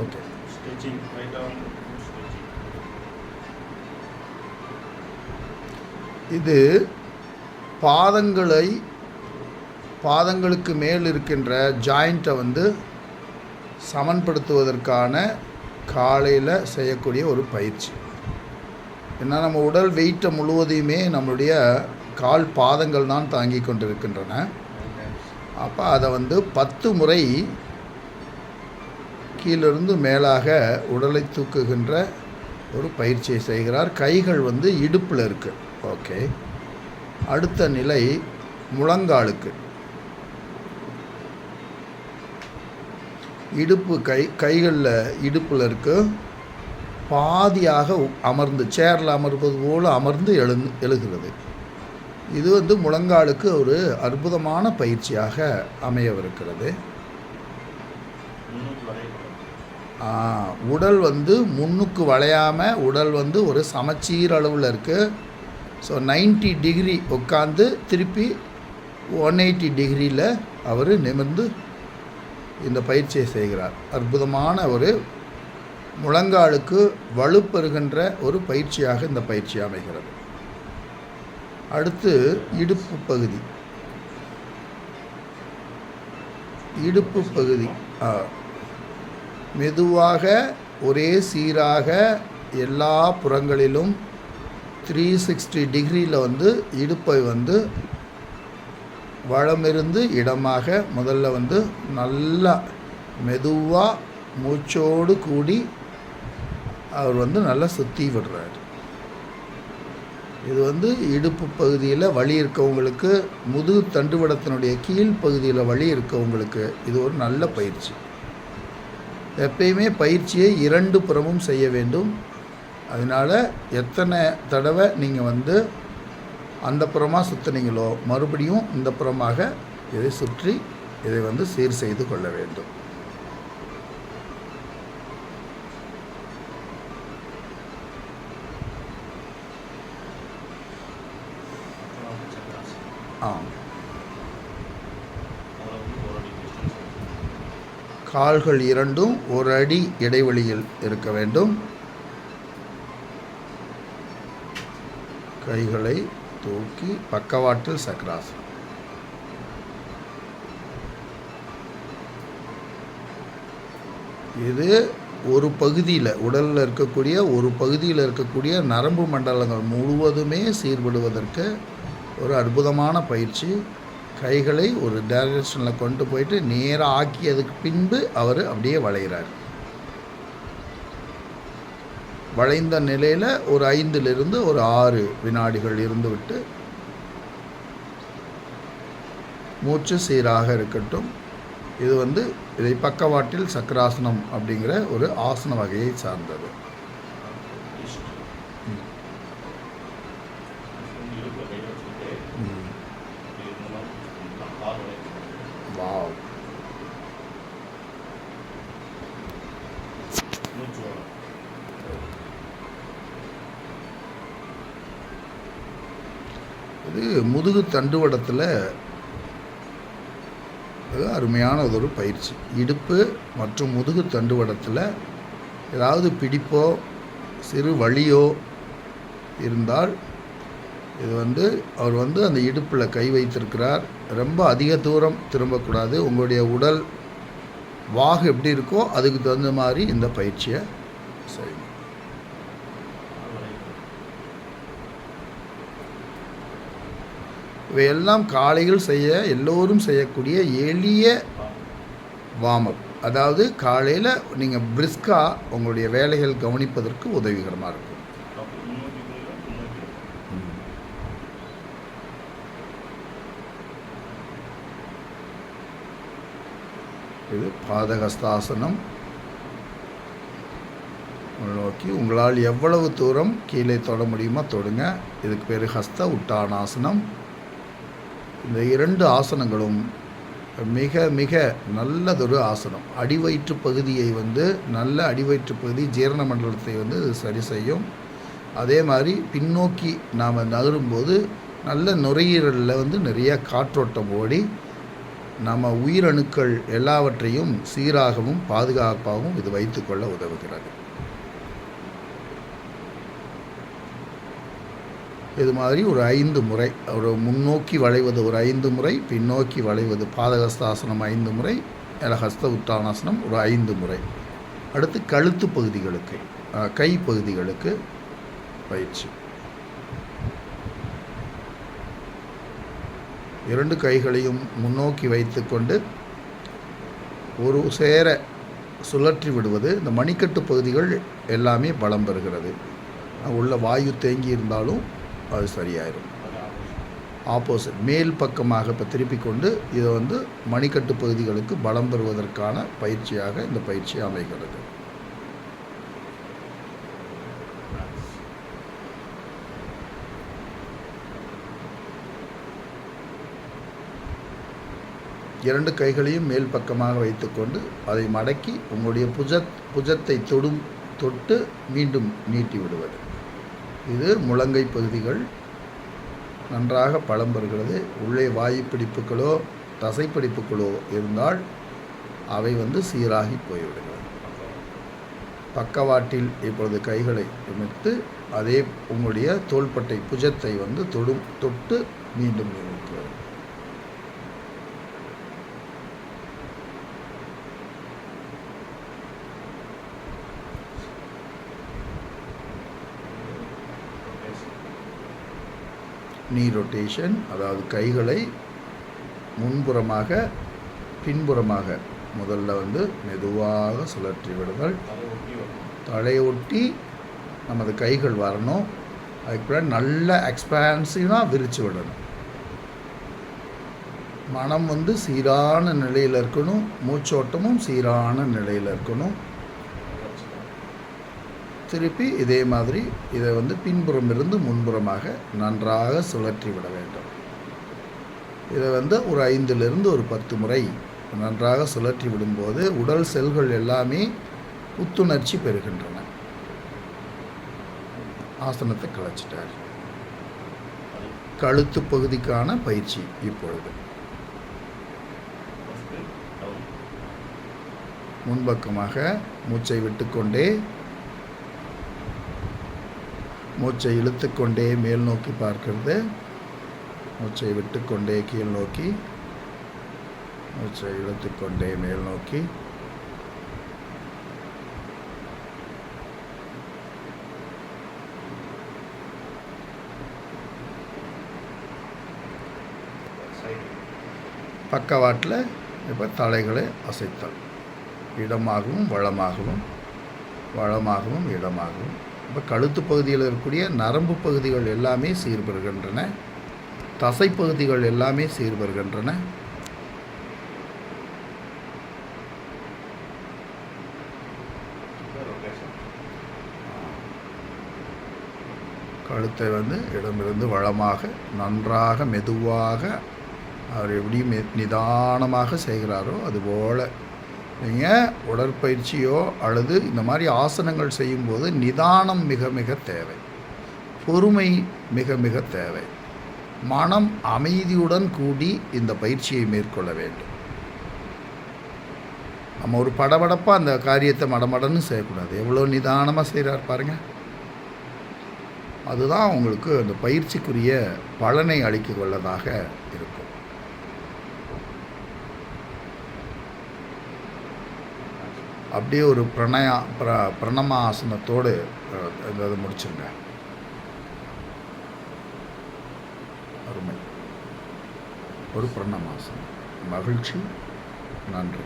Okay. Stretching இது பாதங்களை பாதங்களுக்கு மேல் இருக்கின்ற ஜாயிண்ட்டை வந்து சமன்படுத்துவதற்கான காலையில் செய்யக்கூடிய ஒரு பயிற்சி. ஏன்னா நம்ம உடல் வெயிட்டை முழுவதையுமே நம்மளுடைய கால் பாதங்கள் தான் தாங்கி கொண்டிருக்கின்றன. அப்போ அதை வந்து பத்து முறை கீழிருந்து மேலாக உடலை தூக்குகின்ற ஒரு பயிற்சியை செய்கிறார். கைகள் வந்து இடுப்பில் இருக்குது ஓகே. அடுத்த நிலை முழங்காலுக்கு. இடுப்பு கை கைகளில் இடுப்பில் இருக்கு. பாதியாக அமர்ந்து சேரில் அமர்வது போல் அமர்ந்து எழுந்து எழுகிறது. இது வந்து முழங்காலுக்கு ஒரு அற்புதமான பயிற்சியாக அமையவிருக்கிறது. உடல் வந்து முன்னுக்கு வளையாமல் உடல் வந்து ஒரு சமச்சீர் அளவில் இருக்குது ஸோ 90 டிகிரி உட்காந்து திருப்பி ஒன் எயிட்டி டிகிரியில் அவர் நிமிர்ந்து இந்த பயிற்சியை செய்கிறார். அற்புதமான ஒரு முழங்காலுக்கு வலுப்பெறுகின்ற ஒரு பயிற்சியாக இந்த பயிற்சி அமைகிறது. அடுத்து இடுப்பு பகுதி. இடுப்பு பகுதி மெதுவாக ஒரே சீராக எல்லா புறங்களிலும் த்ரீ சிக்ஸ்டி டிகிரியில் வந்து இடுப்பை வந்து வளமிருந்து இடமாக முதல்ல வந்து நல்லா மெதுவாக மூச்சோடு கூடி அவர் வந்து நல்லா சுற்றி விடுறாரு. இது வந்து இடுப்பு பகுதியில் வலி இருக்கவங்களுக்கு முதுகு தண்டுவடத்தினுடைய கீழ் பகுதியில் வலி இருக்கவங்களுக்கு இது ஒரு நல்ல பயிற்சி. எப்பயுமே பயிற்சியை இரண்டு புறமும் செய்ய வேண்டும். அதனால் எத்தனை தடவை நீங்கள் வந்து அந்த புறமாக சுற்றுனீங்களோ மறுபடியும் இந்த புறமாக இதை சுற்றி இதை வந்து சீர் செய்து கொள்ள வேண்டும். ஆ அதில் வந்து ஒரு அடி டிஸ்டன்ஸ் கால்கள் இரண்டும் ஒரு அடி இடைவெளியில் இருக்க வேண்டும். கைகளை தூக்கி பக்கவாட்டில் சக்கராசனம். இது ஒரு பகுதியில் உடலில் இருக்கக்கூடிய ஒரு பகுதியில் இருக்கக்கூடிய நரம்பு மண்டலங்கள் முழுவதுமே சீர்படுவதற்கு ஒரு அற்புதமான பயிற்சி. கைகளை ஒரு டைரக்ஷனில் கொண்டு போயிட்டு நேராக ஆக்கியதுக்கு பின்பு அவர் அப்படியே வளைகிறார். வளைந்த நிலையில் ஒரு ஐந்திலிருந்து ஒரு ஆறு வினாடிகள் இருந்துவிட்டு மூச்சு சீராக இருக்கட்டும். இது வந்து இதை பக்கவாட்டில் சக்கராசனம் அப்படிங்கிற ஒரு ஆசன வகையை சார்ந்தது ஈஸ்ட் இடுப்பில் கை வச்சுக்கிட்டு ம். இப்படி இந்த மாதிரி கால் வரைக்கும் வாவ் மூச்சு வரும் இது முதுகு தண்டுவடத்தில் இது அருமையான ஒரு பயிற்சி. இடுப்பு மற்றும் முதுகு தண்டுவடத்தில் ஏதாவது பிடிப்போ சிறு வழியோ இருந்தால் இது வந்து அவர் வந்து அந்த இடுப்பில் கை வைத்திருக்கிறார். ரொம்ப அதிக தூரம் திரும்பக்கூடாது. உங்களுடைய உடல் வாகு எப்படி இருக்கோ அதுக்கு தகுந்த மாதிரி இந்த பயிற்சியை செய்யணும் கால் வரைக்கும் இவையெல்லாம் காலையில் செய்ய எல்லோரும் செய்யக்கூடிய எளிய வார்மப் அதாவது காலையில் நீங்கள் பிரிஸ்காக உங்களுடைய வேலைகள் கவனிப்பதற்கு உதவிகரமாக இருக்கும். இது பாதகஸ்தாசனம். நோக்கி உங்களால் எவ்வளவு தூரம் கீழே தொட முடியுமோ தொடுங்க. இதுக்கு பேர் ஹஸ்த உட்டானாசனம் இந்த இரண்டு ஆசனங்களும் மிக மிக நல்லதொரு ஆசனம். அடிவயிற்று பகுதியை வந்து நல்ல அடிவயிற்று பகுதி ஜீரண மண்டலத்தை வந்து சரி செய்யும். அதே மாதிரி பின்னோக்கி நாம் நகரும்போது நல்ல நுரையீரலில் வந்து நிறைய காற்றோட்டம் ஓடி நம்ம உயிரணுக்கள் எல்லாவற்றையும் சீராகவும் பாதுகாப்பாகவும் இது வைத்துக்கொள்ள உதவுகிறது. இது மாதிரி ஒரு ஐந்து முறை. ஒரு முன்னோக்கி வளைவது ஒரு ஐந்து முறை பின்னோக்கி வளைவது பாதகஸ்தாசனம் ஐந்து முறை ஹஸ்த உத்தானாசனம் ஒரு ஐந்து முறை. அடுத்து கழுத்து பகுதிகளுக்கு கை பகுதிகளுக்கு பயிற்சி. இரண்டு கைகளையும் முன்னோக்கி வைத்துக்கொண்டு ஒரு சேர சுழற்றி விடுவது இந்த மணிக்கட்டு பகுதிகள் எல்லாமே பலம் பெறுகிறது. உள்ள வாயு தேங்கி இருந்தாலும் அது சரியாயிரும். ஆப்போசிட் மேல் பக்கமாக இப்போ திருப்பி கொண்டு இதை வந்து மணிக்கட்டு பகுதிகளுக்கு பலம் பெறுவதற்கான பயிற்சியாக இந்த பயிற்சி அமைகிறது. இரண்டு கைகளையும் மேல் பக்கமாக வைத்துக்கொண்டு அதை மடக்கி உங்களுடைய புஜ புஜத்தை தொடும் தொட்டு மீண்டும் நீட்டி விடுவது. இது முழங்கை பகுதிகள். நன்றாக பலம் பெறுகிறது உள்ளே வாயு பிடிப்புகளோ தசைப்பிடிப்புகளோ இருந்தால் அவை வந்து சீராகி போய்விடுகிறது. பக்கவாட்டில் இப்பொழுது கைகளை நிமிர்த்து அதே உங்களுடைய தோள்பட்டை புஜத்தை வந்து தொடும் தொட்டு மீண்டும் நிறுத்துவது நீ ரொட்டேஷன் அதாவது கைகளை முன்புறமாக பின்புறமாக முதல்ல வந்து மெதுவாக சுழற்றி விடுதல் ஒட்டி தலையொட்டி நமது கைகள் வரணும். அதுக்கு பிறகு நல்ல எக்ஸ்பான்சிவாக விரித்து விடணும். மனம் வந்து சீரான நிலையில் இருக்கணும். மூச்சோட்டமும் சீரான நிலையில் இருக்கணும். திருப்பி இதே மாதிரி இதை வந்து பின்புறம் இருந்து முன்புறமாக நன்றாக சுழற்றி விட வேண்டும். இதை வந்து ஒரு ஐந்திலிருந்து ஒரு பத்து முறை நன்றாக சுழற்றி விடும்போது உடல் செல்கள் எல்லாமே புத்துணர்ச்சி பெறுகின்றன. ஆசனத்தை கலைச்சிட்டார் கழுத்து பகுதிக்கான பயிற்சி இப்பொழுது. முன்பக்கமாக மூச்சை விட்டுக்கொண்டே மூச்சை இழுத்துக்கொண்டே மேல் நோக்கி பார்க்கிறது. மூச்சை விட்டுக்கொண்டே கீழ் நோக்கி. மூச்சை இழுத்துக்கொண்டே மேல் நோக்கி. பக்கவாட்டில் இப்போ தலைகளை அசைத்தல். இடமாகவும் வளமாகவும் வளமாகவும் இடமாகவும். இப்போ கழுத்து பகுதியில் இருக்கக்கூடிய நரம்பு பகுதிகள் எல்லாமே சீர்பெறுகின்றன தசைப்பகுதிகள் எல்லாமே சீர்பெறுகின்றன கழுத்தை வந்து இடமிருந்து வளமாக நன்றாக மெதுவாக அவர் எப்படி நிதானமாக செய்கிறாரோ அதுபோல் நீங்கள் உடற்பயிற்சியோ அல்லது இந்த மாதிரி ஆசனங்கள் செய்யும்போது நிதானம் மிக மிக தேவை. பொறுமை மிக மிக தேவை. மனம் அமைதியுடன் கூடி இந்த பயிற்சியை மேற்கொள்ள வேண்டும். நம்ம ஒரு படபடப்பாக அந்த காரியத்தை மடமடன்னு செய்யக்கூடாது. எவ்வளோ நிதானமாக செய்கிறார் பாருங்கள் அதுதான் உங்களுக்கு அந்த பயிற்சிக்குரிய பலனை அளிக்க கொள்ளதாக இருக்கும். அப்படியே ஒரு பிரணயா பிர பிரணமாசனத்தோடு அஹ், இதை முடிச்சுருங்க. அருமை. ஒரு பிரணமாசனம். மகிழ்ச்சி. நன்றி.